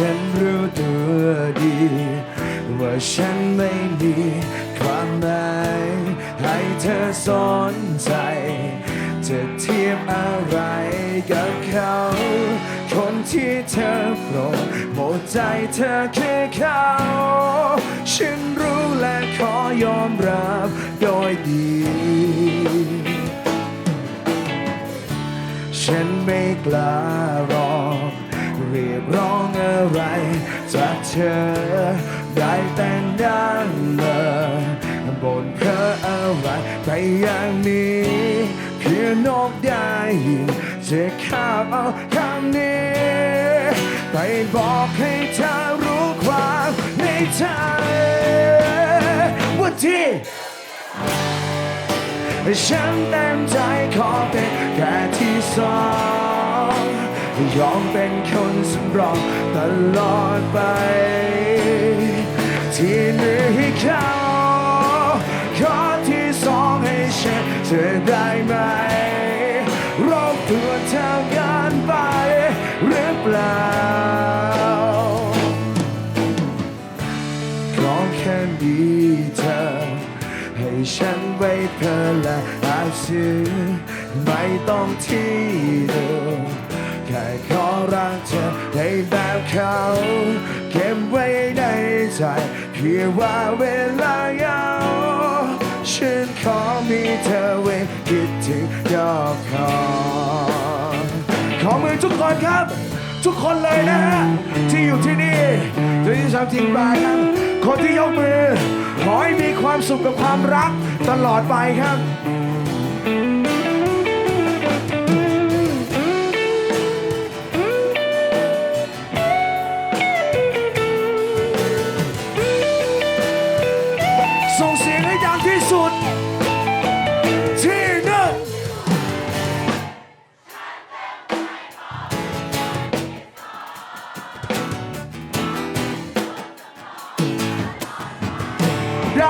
ฉันรู้ตัวดี ว่าฉันไม่มีความหมายให้เธอสนใจ จะเทียบอะไรกับเขา คนที่เธอโปรดหมดใจเธอคือเขา ฉันรู้และขอยอมรับโดยดีฉันไม่กล้ารอ ธอ ได้แต่นั่งเลอบนเพ้ออะไรไปอย่างนี้ เพื่อนกได้ยินจะข้ามเอาคำนี้ ไปบอกให้เธอรู้ความในใจว่าที่ฉันเต็มใจขอเป็นแค่ที่สอง ยอมเป็นคนสำรองตลอดไป ที่หนึ่งให้เขาขอที่สองให้ฉันเธอได้ไหมรบกวนเธอกันไปหรือเปล่าขอแค่มีเธอ ให้ฉันไว้เพื่อและอาซื้อไม่ต้องที่เดิม แค่ขอรักเธอให้แบบเขา เก็บไว้ในใจเพียงว่าเวลายาวฉันขอมีเธอไว้คิดถึงดอกคอขอมือทุกคนครับ ทุกคนเลยนะฮะที่อยู่ที่นี่ที่ชาวทิ้งบายครับคนที่ยกมือ ขอให้มีความสุขกับความรักตลอดไปครับ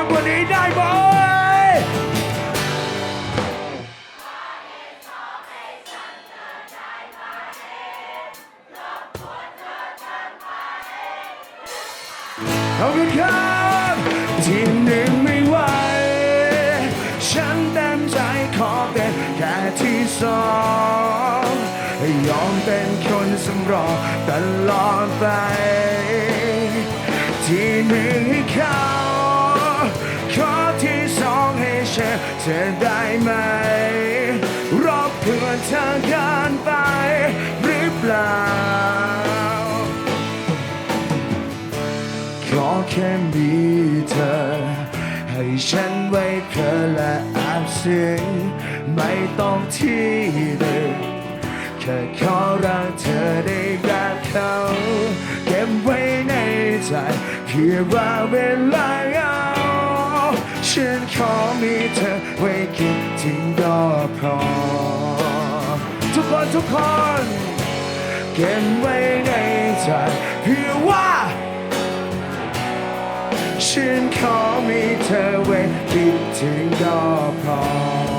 กว่านี้ได้ไหมขอบคุณครับที่หนึ่งไม่ไหว ฉันเต็มใจขอเป็นแค่ที่สองยอมเป็นคนสำรองตลอดไป ที่หนึ่งให้เขา ธอได้ไหมรบเพื่อนเธอกันไปหรือเปล่า ขอแค่มีเธอ ให้ฉันไว้เพื่อและอาบซึ้งไม่ต้องที่เดิมแค่ขอรักเธอได้แบบเขา เก็บไว้ในใจเพียงว่าเวลา ฉันขอมีเธอไว้คิดถึงก็พอ ทุกคนทุกคนเก็บไว้ในใจเพื่อว่าฉันขอมีเธอไว้คิดถึงก็พอ